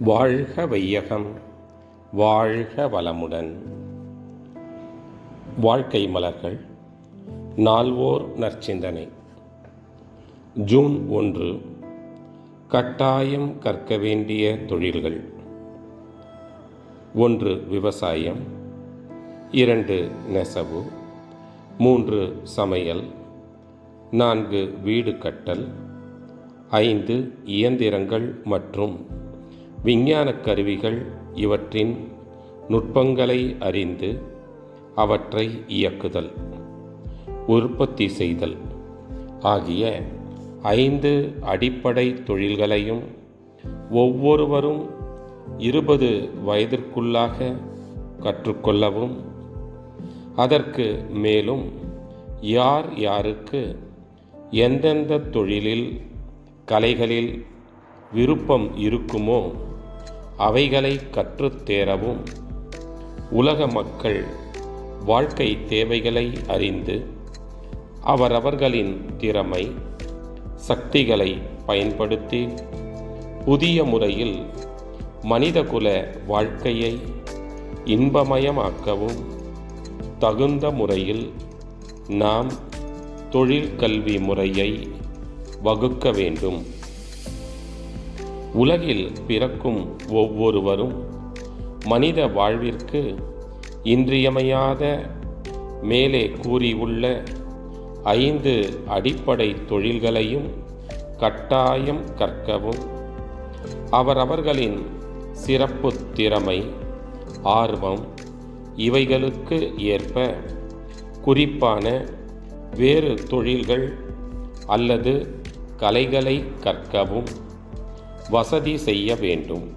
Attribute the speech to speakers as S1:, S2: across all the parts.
S1: வாழ்க வையகம் வாழ்க வளமுடன். வாழ்க்கை மலர்கள் நால்வோர் நற்சிந்தனை. ஜூன் ஒன்று கட்டாயம் கற்க வேண்டிய தொழில்கள். ஒன்று விவசாயம் இரண்டு நெசவு மூன்று சமையல் நான்கு வீடு கட்டல் ஐந்து இயந்திரங்கள் மற்றும் விஞ்ஞான கருவிகள் இவற்றின் நுட்பங்களை அறிந்து அவற்றை இயக்குதல் உற்பத்தி செய்தல் ஆகிய ஐந்து அடிப்படை தொழில்களையும் ஒவ்வொருவரும் இருபது வயதிற்குள்ளாக கற்றுக்கொள்ளவும் அதற்கு மேலும் யார் யாருக்கு எந்தெந்த தொழிலில் கலைகளில் விருப்பம் இருக்குமோ அவைகளை கற்றுத்தேரவும் உலக மக்கள் வாழ்க்கை தேவைகளை அறிந்து அவரவர்களின் திறமை சக்திகளை பயன்படுத்தி புதிய முறையில் மனிதகுல வாழ்க்கையை இன்பமயமாக்கவும் தகுந்த முறையில் நாம் தொழிற்கல்வி முறையை வகுக்க வேண்டும். உலகில் பிறக்கும் ஒவ்வொருவரும் மனித வாழ்விற்கு இன்றியமையாத மேலே கூறியுள்ள ஐந்து அடிப்படை தொழில்களையும் கட்டாயம் கற்கவும். அவரவர்களின் சிறப்பு திறமை ஆர்வம் இவைகளுக்கு ஏற்ப குறிப்பான வேறு தொழில்கள் அல்லது கலைகளை கற்கவும். வசதி செய்ய வேண்டும்.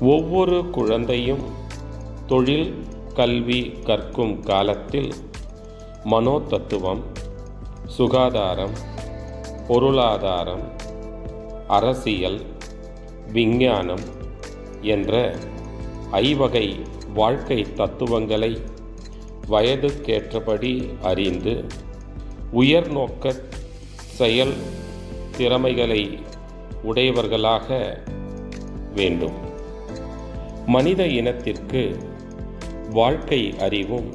S1: ஒவ்வொரு குழந்தையும் தொழில் கல்வி கற்கும் காலத்தில் மனோதத்துவம் சுகாதாரம் பொருளாதாரம் அரசியல் விஞ்ஞானம் என்ற ஐவகை வாழ்க்கை தத்துவங்களை வயதுக்கேற்றபடி அறிந்து உயர்நோக்க செயல் திறமைகளை உடையவர்களாக வேண்டும். மனித இனத்திற்கு வாழ்க்கை அறிவும்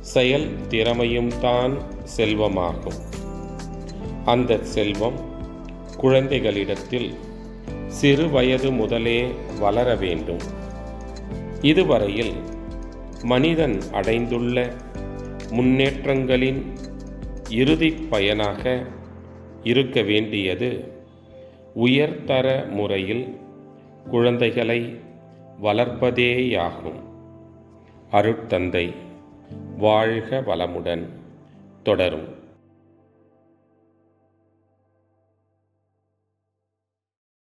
S1: செயல் திறமையும் தான் செல்வமாகும். அந்த செல்வம் குழந்தைகளிடத்தில் சிறு வயது முதலே வளர வேண்டும். இதுவரையில் மனிதன் அடைந்துள்ள முன்னேற்றங்களின் இறுதி பயனாக இருக்க வேண்டியது உயர்தர முறையில் குழந்தைகளை வளர்ப்பதேயாகும். அருட்தந்தை வாழ்க வளமுடன் தொடரும்.